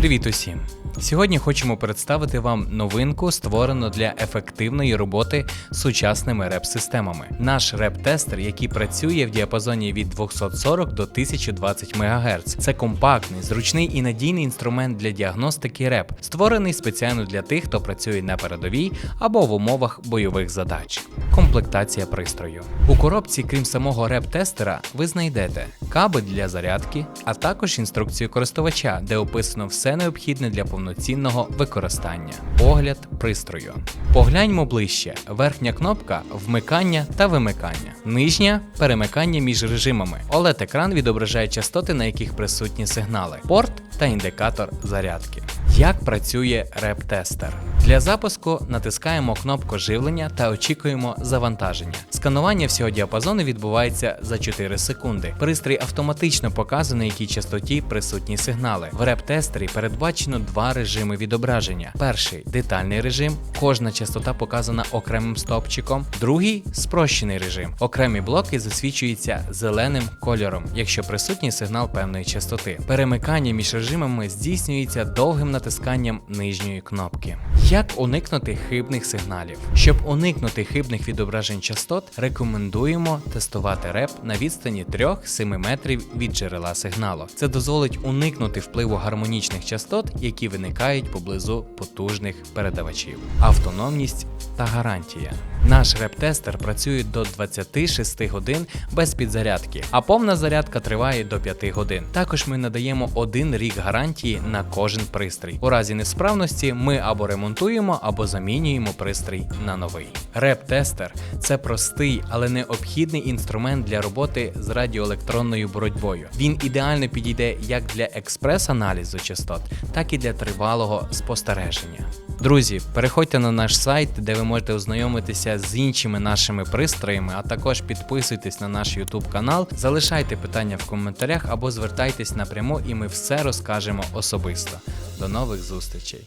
Привіт усім! Сьогодні хочемо представити вам новинку, створену для ефективної роботи з сучасними реп-системами. Наш реп-тестер, який працює в діапазоні від 240 до 1020 МГц. Це компактний, зручний і надійний інструмент для діагностики реп, створений спеціально для тих, хто працює на передовій або в умовах бойових задач. Комплектація пристрою. У коробці, крім самого реп-тестера, ви знайдете кабель для зарядки, а також інструкцію користувача, де описано все необхідне для повноцінного використання. Огляд пристрою. Погляньмо ближче: верхня кнопка вмикання та вимикання, нижня перемикання між режимами. oled екран відображає частоти, на яких присутні сигнали, порт та індикатор зарядки. Як працює реп-тестер? Для запуску натискаємо кнопку живлення та очікуємо завантаження. Сканування всього діапазону відбувається за 4 секунди. Пристрій автоматично показує, на якій частоті присутні сигнали. В реп-тестері передбачено два режими відображення: перший детальний режим, кожна частота показана окремим стопчиком. Другий спрощений режим. Окремі блоки засвічуються зеленим кольором, якщо присутній сигнал певної частоти. Перемикання між режимами здійснюється довгим натисканням нижньої кнопки. Як уникнути хибних сигналів? Щоб уникнути хибних відображень частот, рекомендуємо тестувати реп на відстані 3-7 метрів від джерела сигналу. Це дозволить уникнути впливу гармонічних частот, які виникають поблизу потужних передавачів. Автономність та гарантія. Наш реп-тестер працює до 26 годин без підзарядки, а повна зарядка триває до 5 годин. Також ми надаємо один рік гарантії на кожен пристрій. У разі несправності ми або ремонтуємо, або замінюємо пристрій на новий. Реп-тестер це простий, але необхідний інструмент для роботи з радіоелектронною боротьбою. Він ідеально підійде як для експрес-аналізу частот, так і для тривалого спостереження. Друзі, переходьте на наш сайт, де ви можете ознайомитися з іншими нашими пристроями, а також підписуйтесь на наш YouTube канал, залишайте питання в коментарях або звертайтесь напряму, і ми все розкажемо особисто. До нових зустрічей!